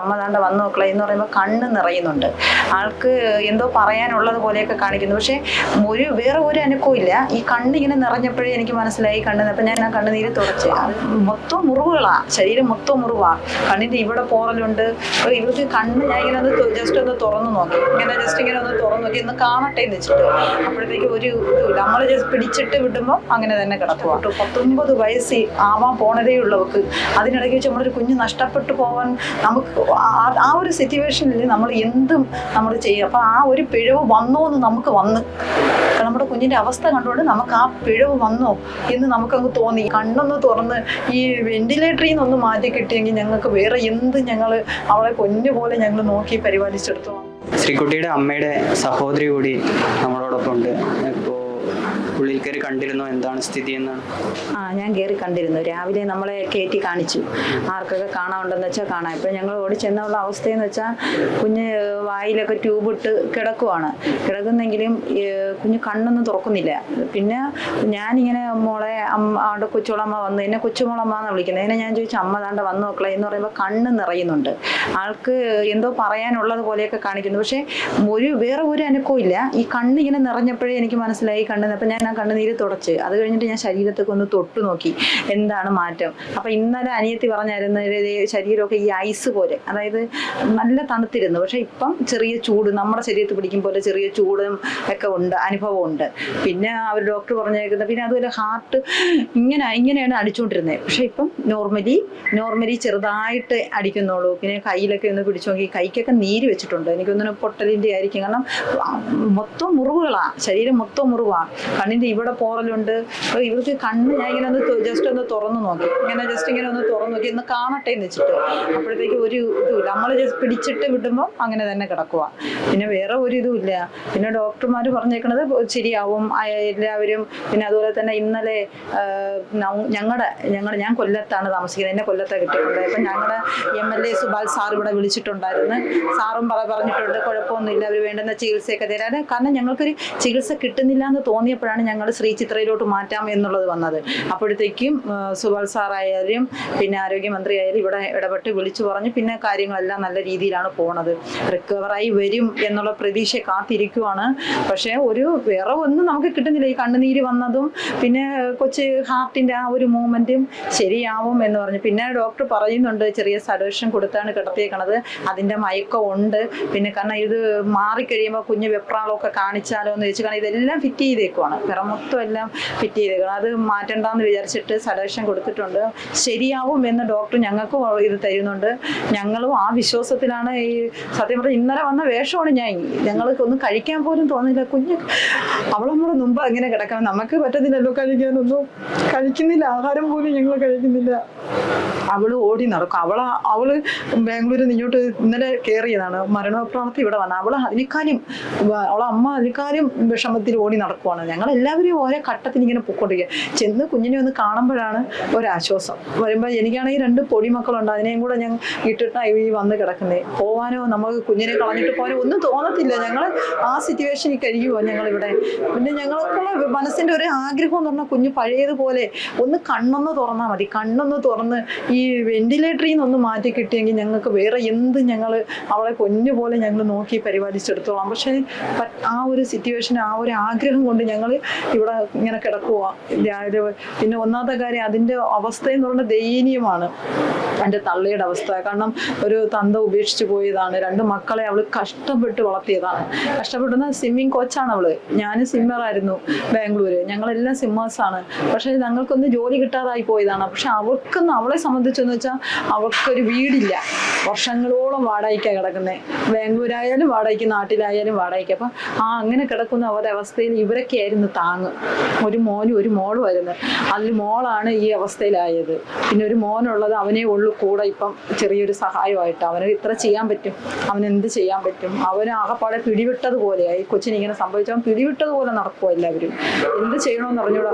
അമ്മതാണ്ട വന്നു നോക്കളെ എന്ന് പറയുമ്പോൾ കണ്ണ് നിറയുന്നുണ്ട്. ആൾക്ക് എന്തോ പറയാനുള്ളത് പോലെയൊക്കെ കാണിക്കുന്നു. പക്ഷേ ഒരു വേറെ ഒരു അനുഭവം ഇല്ല. ഈ കണ്ണിങ്ങനെ നിറഞ്ഞപ്പോഴേ എനിക്ക് മനസ്സിലായി കണ്ണ് അപ്പം ഞാൻ ആ കണ്ണുനീര് തുടച്ച്. മൊത്തം മുറിവുകളാ. ശരീരം മൊത്തം മുറിവാ. കണ്ണിന്റെ ഇവിടെ പോറലുണ്ട്. ഇവർക്ക് കണ്ണ് ഞാൻ ഇങ്ങനെ ഒന്ന് ജസ്റ്റ് ഒന്ന് തുറന്നു നോക്കി. ഇങ്ങനെ ജസ്റ്റ് ഇങ്ങനെ ഒന്ന് തുറന്നു നോക്കി. ഒന്ന് കാണട്ടെ എന്ന് വെച്ചിട്ട്. അപ്പോഴത്തേക്ക് ഒരു ഇതുമില്ല. നമ്മൾ ജസ്റ്റ് പിടിച്ചിട്ട് വിടുമ്പോൾ അങ്ങനെ തന്നെ കിടക്കുക പത്തൊമ്പത് വയസ്സ് ആവാൻ പോണതേ ഉള്ളവർക്ക് അതിനിടയ്ക്ക് വെച്ച് നമ്മളൊരു കുഞ്ഞ് നഷ്ടപ്പെട്ടു പോവാൻ നമുക്ക് ആ- ഒരു സിറ്റുവേഷനിൽ നമ്മൾ എന്തും നമ്മൾ ചെയ്യും. അപ്പോൾ ആ ഒരു പിഴവ് വന്നോ എന്ന് നമുക്ക് വന്ന്. നമ്മുടെ കുഞ്ഞിന്റെ അവസ്ഥ കണ്ടുകൊണ്ട് നമുക്ക് ആ പിഴവ് വന്നോ എന്ന് നമുക്കങ്ങ് തോന്നി. കണ്ണൊന്ന് തുറന്ന് ഈ വെന്റിലേറ്ററിൽ നിന്നൊന്ന് മാറ്റി കിട്ടിയെങ്കിൽ ഞങ്ങൾക്ക് വേറെ എന്ത് ഞങ്ങൾ അവളെ കൊഞ്ഞുപോലെ പോലെ ഞങ്ങൾ നോക്കി പരിപാലിച്ചെടുത്തു ശ്രീകുട്ടിയുടെ അമ്മയുടെ സഹോദരി കൂടി നമ്മളോടൊപ്പം ഉണ്ട് ഇപ്പോൾ ഉള്ളിൽ കയറി എന്താണ് സ്ഥിതി എന്നാണ് ആ ഞാൻ കയറി കണ്ടിരുന്നു. രാവിലെ നമ്മളെ കയറ്റി കാണിച്ചു. ആർക്കൊക്കെ കാണാനുണ്ടെന്ന് വെച്ചാൽ കാണാം. ഇപ്പം ഞങ്ങൾ ഓടി ചെന്നുള്ള അവസ്ഥയെന്ന് വെച്ചാൽ കുഞ്ഞ് വായിലൊക്കെ ട്യൂബ് ഇട്ട് കിടക്കുവാണ്. കിടക്കുന്നെങ്കിലും കുഞ്ഞ് കണ്ണൊന്നും തുറക്കുന്നില്ല. പിന്നെ ഞാനിങ്ങനെ മോളെ അമ്മ അവിടെ കൊച്ചുളമ്മ വന്നു എന്നെ കൊച്ചുമോളമ്മ എന്ന് വിളിക്കുന്നത്. എന്നെ ഞാൻ ചോദിച്ചു അമ്മ താണ്ട വന്നു നോക്കളെ എന്ന് പറയുമ്പോൾ കണ്ണ് നിറയുന്നുണ്ട്. ആൾക്ക് എന്തോ പറയാനുള്ളത് പോലെയൊക്കെ കാണിക്കുന്നു. പക്ഷേ ഒരു വേറെ ഒരു അനക്കവും ഇല്ല. ഈ കണ്ണിങ്ങനെ നിറഞ്ഞപ്പോഴേ എനിക്ക് മനസ്സിലായി. കണ്ണ് അപ്പം ഞാൻ ആ കണ്ണുനീര് തുടച്ച്. അത് കഴിഞ്ഞിട്ട് ഞാൻ ശരീരത്തൊക്കെ ഒന്ന് തൊട്ടു നോക്കി എന്താണ് മാറ്റം. അപ്പം ഇന്നലെ അനിയത്തി പറഞ്ഞായിരുന്നു ശരീരമൊക്കെ ഈ ഐസ് പോലെ. അതായത് നല്ല തണുത്തിരുന്നു. പക്ഷേ ഇപ്പം ചെറിയ ചൂട് നമ്മുടെ ശരീരത്ത് പിടിക്കും പോലെ ചെറിയ ചൂടും ഒക്കെ ഉണ്ട് അനുഭവം ഉണ്ട്. പിന്നെ അവർ ഡോക്ടർ പറഞ്ഞേക്കുന്നത് പിന്നെ അതുപോലെ ഹാർട്ട് ഇങ്ങനെ ഇങ്ങനെയാണ് അടിച്ചുകൊണ്ടിരുന്നത് പക്ഷെ ഇപ്പം നോർമലി നോർമലി ചെറുതായിട്ട് അടിക്കുന്നുള്ളൂ. പിന്നെ കയ്യിലൊക്കെ ഒന്ന് പിടിച്ചു നോക്കി കൈക്കൊക്കെ നീര് വെച്ചിട്ടുണ്ട്. എനിക്കൊന്നും പൊട്ടലിന്റെ ആയിരിക്കും. കാരണം മൊത്തം മുറിവുകളാണ് ശരീരം മൊത്തം മുറിവാ. കണ്ണിന്റെ ഇവിടെ പോറലുണ്ട്. അപ്പൊ ഇവർക്ക് കണ്ണ് ഞാൻ ഇങ്ങനെ ഒന്ന് ജസ്റ്റ് ഒന്ന് തുറന്നു നോക്കി. ഇങ്ങനെ ജസ്റ്റ് ഇങ്ങനെ ഒന്ന് തുറന്നു നോക്കി. ഒന്ന് കാണട്ടെ എന്ന് വെച്ചിട്ട്. അപ്പോഴത്തേക്ക് ഒരു ഇതുമില്ല. നമ്മൾ ജസ്റ്റ് പിടിച്ചിട്ട് വിടുമ്പോൾ അങ്ങനെ തന്നെ കിടക്കുക പിന്നെ വേറെ ഒരു ഇതുമില്ല. പിന്നെ ഡോക്ടർമാർ പറഞ്ഞേക്കണത് ശരിയാവും. എല്ലാവരും പിന്നെ അതുപോലെ തന്നെ ഇന്നലെ ഞങ്ങളുടെ ഞങ്ങളുടെ ഞാൻ കൊല്ലത്താണ് താമസിക്കുന്നത്. എന്നെ കൊല്ലത്താണ് കിട്ടിയിട്ടുണ്ട് അപ്പം ഞങ്ങളുടെ M L A Subal sir ഇവിടെ വിളിച്ചിട്ടുണ്ടായിരുന്നു. സാറും പറ പറഞ്ഞിട്ടുണ്ട്. കുഴപ്പമൊന്നുമില്ല. അവർ വേണ്ടുന്ന ചികിത്സയൊക്കെ തരാൻ. കാരണം ഞങ്ങൾക്കൊരു ചികിത്സ കിട്ടുന്നില്ല എന്ന് തോന്നിയപ്പോഴാണ് ഞങ്ങൾ ശ്രീ ചിത്രയിലോട്ട് മാറ്റാം എന്നുള്ളത് വന്നത്. അപ്പോഴത്തേക്കും സുബൽ സാറായാലും പിന്നെ ആരോഗ്യമന്ത്രി ആയാലും ഇവിടെ ഇടപെട്ട് വിളിച്ചു പറഞ്ഞു. പിന്നെ കാര്യങ്ങളെല്ലാം നല്ല രീതിയിലാണ് പോണത്. റിക്കവറായി വരും എന്നുള്ള പ്രതീക്ഷ കാത്തിരിക്കുവാണ്. പക്ഷേ ഒരു വേറെ ഒന്നും നമുക്ക് കിട്ടുന്നില്ല. ഈ കണ്ണുനീര് വന്നതും പിന്നെ കൊച്ച് ഹാർട്ടിന്റെ ആ ഒരു മൂവ്മെന്റും ശരിയാവും എന്ന് പറഞ്ഞു. പിന്നെ ഡോക്ടർ പറയുന്നുണ്ട് ചെറിയ സഡേഷൻ കൊടുത്താണ് കിടത്തിയേക്കണത്. അതിന്റെ മയക്കം ഉണ്ട്. പിന്നെ കാരണം ഇത് മാറിക്കഴിയുമ്പോൾ കുഞ്ഞ് വെപ്രാളമൊക്കെ കാണിച്ചാലോ എന്ന് ചോദിച്ചു. കാരണം ഇതെല്ലാം ഫിറ്റ് ചെയ്തേക്കുവാണ്. പിറം മൊത്തം എല്ലാം ഫിറ്റ് ചെയ്തേക്കണം അത് മാറ്റണ്ടെന്ന് വിചാരിച്ചിട്ട് സഡേഷൻ കൊടുത്തിട്ടുണ്ട്. ശരിയാവും എന്ന് ഡോക്ടർ ഞങ്ങൾക്കും ഇത് തരുന്നുണ്ട്. ഞങ്ങളും ആ വിശ്വാസത്തിലാണ് ഈ സത്യം പറഞ്ഞാൽ ഇന്നലെ വന്ന വേഷമാണ് ഞാൻ ഞങ്ങൾക്ക് ഒന്നും കഴിക്കാൻ പോലും തോന്നില്ല. കുഞ്ഞ് അവൾ നമ്മുടെ മുമ്പ് അങ്ങനെ കിടക്കണം. നമുക്ക് പറ്റത്തില്ലല്ലോ കഴിക്കാനൊന്നും. കഴിക്കുന്നില്ല. ആഹാരം പോലും ഞങ്ങൾ കഴിക്കുന്നില്ല. അവൾ ഓടി നടക്കും. അവള അവൾ ബാംഗ്ലൂരിൽ നിന്ന് ഇങ്ങോട്ട് ഇന്നലെ കയറിയതാണ് മരണപ്രാപ്തി ഇവിടെ വന്ന. അവൾ അതിനേക്കാളും അവളെ അമ്മ അതിനേക്കാളും വിഷമത്തിൽ ഓടി നടക്കുവാണ് ഞങ്ങൾ എല്ലാവരും ഓരോ ഘട്ടത്തിൽ ഇങ്ങനെ പൊക്കോണ്ടിരിക്കുക. ചെന്ന് കുഞ്ഞിനെ ഒന്ന് കാണുമ്പോഴാണ് ഒരാശ്വാസം. വരുമ്പോൾ എനിക്കാണെങ്കിൽ രണ്ട് പൊടിമക്കളുണ്ട്. അതിനെയും കൂടെ ഞങ്ങൾ ഇട്ടിട്ട് ഈ വന്ന് കിടക്കുന്നത് പോവാനോ നമുക്ക് കുഞ്ഞിനെ കളഞ്ഞിട്ട് പോകാനോ ഒന്നും തോന്നത്തില്ല. ഞങ്ങൾ ആ സിറ്റുവേഷനിൽ കഴിയുമോ ഞങ്ങളിവിടെ? പിന്നെ ഞങ്ങൾക്കുള്ള മനസ്സിന്റെ ഒരു ആഗ്രഹം എന്ന് പറഞ്ഞാൽ കുഞ്ഞ് പഴയതുപോലെ ഒന്ന് കണ്ണൊന്ന് തുറന്നാൽ മതി. കണ്ണൊന്ന് തുറന്ന് ഈ വെന്റിലേറ്ററിൽ നിന്നൊന്ന് മാറ്റി കിട്ടിയെങ്കിൽ ഞങ്ങൾക്ക് വേറെ എന്ത് ഞങ്ങൾ അവളെ കുഞ്ഞുപോലെ പോലെ ഞങ്ങൾ നോക്കി പരിപാലിച്ചെടുത്തോളാം. പക്ഷേ ആ ഒരു സിറ്റുവേഷൻ ആ ഒരു ആഗ്രഹം ഞങ്ങൾ ഇവിടെ ഇങ്ങനെ കിടക്കുക പിന്നെ ഒന്നാമത്തെ കാര്യം അതിന്റെ അവസ്ഥ എന്ന് പറഞ്ഞാൽ ദയനീയമാണ്. എന്റെ തള്ളയുടെ അവസ്ഥ. കാരണം ഒരു തന്ത ഉപേക്ഷിച്ച് പോയതാണ്. രണ്ട് മക്കളെ അവൾ കഷ്ടപ്പെട്ട് വളർത്തിയതാണ്. കഷ്ടപ്പെടുന്ന സ്വിമ്മിങ് കോച്ചാണ് അവൾ. ഞാൻ സ്വിമ്മറായിരുന്നു ബാംഗ്ലൂര്. ഞങ്ങളെല്ലാം സ്വിമ്മേഴ്സാണ് പക്ഷെ ഞങ്ങൾക്കൊന്ന് ജോലി കിട്ടാതായി പോയതാണ്. പക്ഷെ അവൾക്കൊന്നും അവളെ സംബന്ധിച്ചെന്ന് വെച്ചാൽ അവൾക്കൊരു വീടില്ല. വർഷങ്ങളോളം വാടകയ്ക്ക കിടക്കുന്നത് ബാംഗ്ലൂരായാലും വാടകയ്ക്ക് നാട്ടിലായാലും വാടകയ്ക്ക്. അപ്പം ആ അങ്ങനെ കിടക്കുന്ന അവരുടെ അവസ്ഥയിൽ ഇവരൊക്കെ ആയിരുന്നു താങ്ങ്. ഒരു മോനും ഒരു മോളും ആയിരുന്നു. അതിൽ മോളാണ് ഈ അവസ്ഥയിലായത്. പിന്നെ ഒരു മോനുള്ളത് അവനെ ഉള്ളു കൂടെ ഇപ്പം ചെറിയൊരു സഹായമായിട്ട്. അവന് ഇത്ര ചെയ്യാൻ പറ്റും. അവൻ എന്ത് ചെയ്യാൻ പറ്റും? അവന് ആകപ്പാടെ പിടിവിട്ടതുപോലെയായി കൊച്ചിന് ഇങ്ങനെ സംഭവിച്ചു. അവൻ പിടിവിട്ടതുപോലെ നടക്കുമോ എല്ലാവരും. എന്ത് ചെയ്യണമെന്ന് പറഞ്ഞൂടാ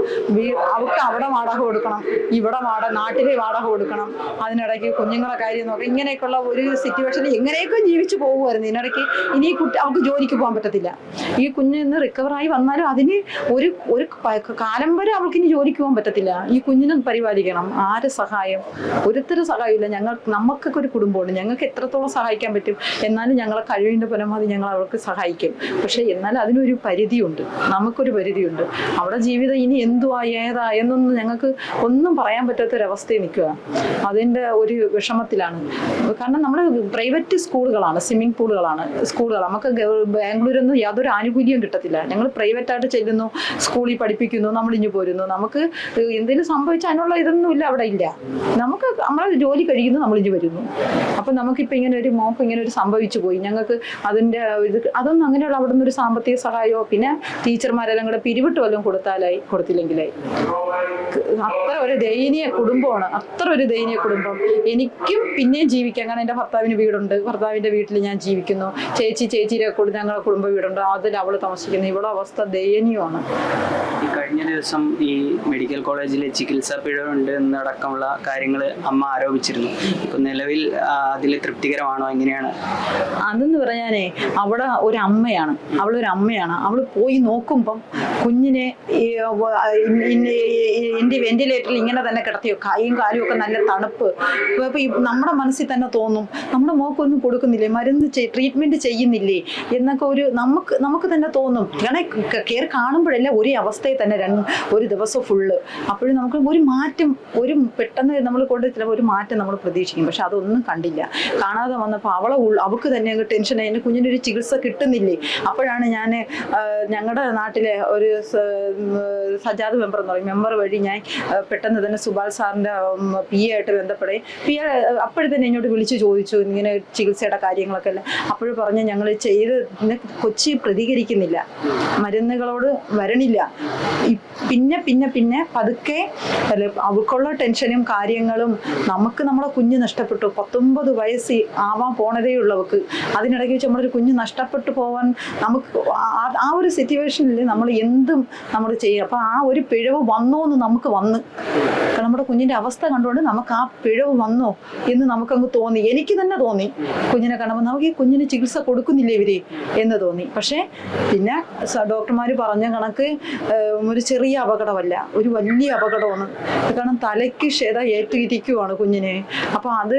അവർക്ക് അവിടെ വാടക കൊടുക്കണം. ഇവിടെ വാട നാട്ടിലെ വാടക കൊടുക്കണം. അതിനിടയ്ക്ക് കുഞ്ഞുങ്ങളെ കാര്യം നോക്കാം ഇങ്ങനെയൊക്കെയുള്ള ഒരു സിറ്റുവേഷനിൽ എങ്ങനെയൊക്കെ ജീവിച്ചു പോകുമായിരുന്നു ഇതിനിടയ്ക്ക് ഇനി കുട്ടി അവൾക്ക് ജോലിക്ക് പോകാൻ പറ്റത്തില്ല. ഈ കുഞ്ഞിന്ന് റിക്കവറായി വന്നാലും അതിന് ഒരു ഒരു കാലം വരെ അവൾക്ക് ഇനി ജോലിക്ക് പോകാൻ പറ്റത്തില്ല. ഈ കുഞ്ഞിനെ പരിപാലിക്കണം. ആരെ സഹായം? ഒരുത്തരും സഹായമില്ല. ഞങ്ങൾ നമുക്കൊക്കെ ഒരു കുടുംബമുണ്ട്. ഞങ്ങൾക്ക് എത്രത്തോളം സഹായിക്കാൻ പറ്റും? എന്നാലും ഞങ്ങളെ കഴിവിന്റെ പരമാവധി ഞങ്ങൾ അവൾക്ക് സഹായിക്കും. പക്ഷേ എന്നാൽ അതിനൊരു പരിധിയുണ്ട്. നമുക്കൊരു പരിധിയുണ്ട്. അവിടെ ജീവിതം ഇനി എന്തുവാ ഏതാ എന്നൊന്നും ഞങ്ങൾക്ക് ഒന്നും പറയാൻ പറ്റാത്തൊരവസ്ഥയിൽ നിൽക്കുക. അതിന്റെ ഒരു വിഷമത്തിലാണ്. കാരണം നമ്മൾ പ്രൈവറ്റ് സ്കൂളുകളാണ്. സ്വിമ്മിംഗ് പൂളുകളാണ് സ്കൂളുകൾ നമുക്ക് ബാംഗ്ലൂരൊന്നും യാതൊരു ആനുകൂല്യം കിട്ടത്തില്ല. ഞങ്ങൾ പ്രൈവറ്റായിട്ട് ചെല്ലുന്നു സ്കൂളിൽ പഠിപ്പിക്കുന്നു നമ്മൾ ഇഞ്ഞു പോരുന്നു. നമുക്ക് എന്തെങ്കിലും സംഭവിച്ചാൽ അതിനുള്ള ഇതൊന്നും ഇല്ല അവിടെ ഇല്ല. നമുക്ക് നമ്മളെ ജോലി കഴിയുന്നു നമ്മൾ ഇഞ്ഞു വരുന്നു. അപ്പം നമുക്കിപ്പോൾ ഇങ്ങനെ ഒരു മോക്ക് ഇങ്ങനെ ഒരു സംഭവിച്ചു പോയി. ഞങ്ങൾക്ക് അതിന്റെ ഇത് അതൊന്നും അങ്ങനെയുള്ള അവിടെ നിന്നൊരു സാമ്പത്തിക സഹായമോ പിന്നെ ടീച്ചർമാരെല്ലാം കൂടെ പിരിവിട്ട് വല്ലതും കൊടുത്താലായി കൊടുത്തില്ലെങ്കിലായി. അത്ര ഒരു ദയനീയ കുടുംബമാണ്. അത്ര ഒരു ദയനീയ കുടുംബം. എനിക്കും പിന്നെയും ജീവിക്കാം. കാരണം എന്റെ ഭർത്താവിന് വീടുണ്ട്. ഭർത്താവിന്റെ വീട്ടിൽ ഞാൻ ജീവിക്കുന്നു. ചേച്ചി ചേച്ചിയുടെ ഞങ്ങളുടെ കുടുംബ വീടുണ്ട്. അതിൽ അവൾ താമസിക്കുന്നു. ഇവളുടെ അവസ്ഥ ദയനീയമാണ് ഈ കഴിഞ്ഞ ദിവസം ഈ മെഡിക്കൽ കോളേജിലെ ചികിത്സാ പിഴവുണ്ട് എന്നടക്കമുള്ള കാര്യങ്ങൾ അമ്മ ആരോപിച്ചിരുന്നു. ഇപ്പൊ നിലവിൽ അതിൽ തൃപ്തികരമാണോ? എങ്ങനെയാണ്? അതെന്ന് പറഞ്ഞാലേ അവിടെ ഒരു അമ്മയാണ് അവളൊരു അമ്മയാണ് അവൾ പോയി നോക്കുമ്പം കുഞ്ഞിനെ എന്റെ എന്റെ വെന്റിലേറ്ററിൽ ഇങ്ങനെ തന്നെ കിടത്തിയോ കൈയും കാലും ഒക്കെ നല്ല തണുപ്പ്. ഇപ്പൊ നമ്മുടെ മനസ്സിൽ തന്നെ തോന്നും നമ്മുടെ മോക്കൊന്നും കൊടുക്കുന്നില്ലേ? മരുന്ന് ട്രീറ്റ്മെന്റ് ചെയ്യുന്നില്ലേ? എന്നൊക്കെ ഒരു നമുക്ക് നമുക്ക് തന്നെ തോന്നും. കാരണം കയറി കാണുമ്പോഴല്ല ഒരേ അവസ്ഥയിൽ തന്നെ രണ്ട് ഒരു ദിവസം ഫുള്ള് അപ്പോഴും നമുക്ക് ഒരു മാറ്റം ഒരു പെട്ടെന്ന് നമ്മൾ കൊണ്ട് ചിലപ്പോൾ ഒരു മാറ്റം നമ്മൾ പ്രതീക്ഷിക്കും. പക്ഷെ അതൊന്നും കണ്ടില്ല. കാണാതെ വന്നപ്പോൾ അവളെ അവൾക്ക് തന്നെ അങ്ങ് ടെൻഷൻ എന്റെ കുഞ്ഞിനൊരു ചികിത്സ കിട്ടുന്നില്ലേ? അപ്പോഴാണ് ഞാൻ ഞങ്ങളുടെ നാട്ടിലെ ഒരു സജാദ് മെമ്പർ എന്ന് പറയും. മെമ്പർ വഴി ഞാൻ പെട്ടെന്ന് തന്നെ സുബാൽ സാറിന്റെ പി എ ആയിട്ട് ബന്ധപ്പെടുകയും പി എ അപ്പോഴും തന്നെ വിളിച്ച് ചോദിച്ചു ഇങ്ങനെ ചികിത്സയുടെ കാര്യങ്ങളൊക്കെ അല്ലേ? അപ്പോഴും പറഞ്ഞ് ഞങ്ങൾ ചെയ്ത് കൊച്ചി പ്രതികരിക്കുന്നില്ല. മരുന്നുകളോട് വരണില്ല. പിന്നെ പിന്നെ പിന്നെ പതുക്കെ അവൾക്കുള്ള ടെൻഷനും കാര്യങ്ങളും നമുക്ക് നമ്മളെ കുഞ്ഞ് നഷ്ടപ്പെട്ടു. പത്തൊമ്പത് വയസ്സ് ആവാൻ പോണതേ ഉള്ളവർക്ക് അതിനിടയ്ക്ക് വെച്ച് നമ്മളൊരു കുഞ്ഞ് നഷ്ടപ്പെട്ടു പോവാൻ നമുക്ക് ആ- ഒരു സിറ്റുവേഷനിൽ നമ്മൾ എന്തും നമ്മൾ ചെയ്യുക അപ്പോൾ ആ ഒരു പിഴവ് വന്നോ എന്ന് നമുക്ക് വന്ന്. നമ്മുടെ കുഞ്ഞിന്റെ അവസ്ഥ കണ്ടുകൊണ്ട് നമുക്ക് ആ പിഴവ് വന്നോ എന്ന് നമുക്കങ്ങ് തോന്നി. എനിക്ക് തന്നെ തോന്നി കുഞ്ഞിനെ കാണുമ്പോൾ നമുക്ക് ഈ കുഞ്ഞിന് ചികിത്സ കൊടുക്കുന്നില്ലേ ഇവർ? എന്ന് തോന്നി. പക്ഷേ പിന്നെ ഡോക്ടർമാർ പറഞ്ഞ കണക്ക് ഒരു ചെറിയ അപകടമല്ല ഒരു വലിയ അപകടമാണ്. കാരണം തലയ്ക്ക് ക്ഷത ഏറ്റിരിക്കുവാണ് കുഞ്ഞിനെ. അപ്പോൾ അത്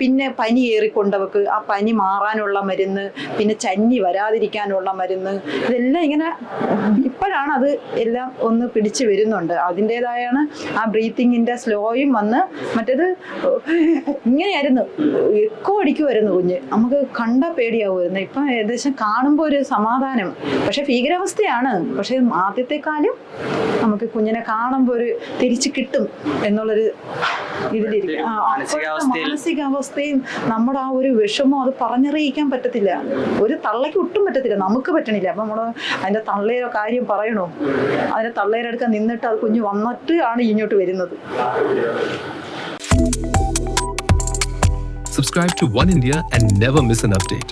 പിന്നെ പനി ഏറിക്കൊണ്ടവക്ക് ആ പനി മാറാനുള്ള മരുന്ന് പിന്നെ ചന്നി വരാതിരിക്കാനുള്ള മരുന്ന് ഇതെല്ലാം ഇങ്ങനെ ഇപ്പോഴാണ് അത് എല്ലാം ഒന്ന് പിടിച്ചു വരുന്നുണ്ട്. അതിന്റെതായാണ് ആ ബ്രീത്തിങ്ങിന്റെ സ്ലോയും വന്ന് മറ്റേത് ഇങ്ങനെയായിരുന്നു എക്കോ അടിക്കുമായിരുന്നു കുഞ്ഞ്. നമുക്ക് കണ്ട പേടിയാവുമായിരുന്നു. ഇപ്പം ഏകദേശം കാണുമ്പോൾ ഒരു സമാധാനം. പക്ഷെ ഭീകരാവസ്ഥയാണ്. പക്ഷെ ആദ്യത്തെക്കാളും നമുക്ക് കുഞ്ഞിനെ കാണുമ്പോൾ ഒരു തിരിച്ചു കിട്ടും എന്നുള്ളൊരു ഇതിലിരിക്കും. മാനസികാവസ്ഥയും നമ്മുടെ ആ ഒരു വിഷമം അത് പറഞ്ഞറിയിക്കാൻ പറ്റത്തില്ല. ഒരു തള്ളയ്ക്ക് ഒട്ടും പറ്റത്തില്ല. നമുക്ക് പറ്റണില്ല. അപ്പൊ നമ്മൾ അതിന്റെ തള്ളയുടെ കാര്യം പറയണോ? അതിന്റെ തള്ളയുടെ അടുക്ക നിന്നിട്ട് അത് കുഞ്ഞ് വന്നിട്ട് ആണ് ഇങ്ങോട്ട് വരുന്നത്. Subscribe to One India and never miss an update.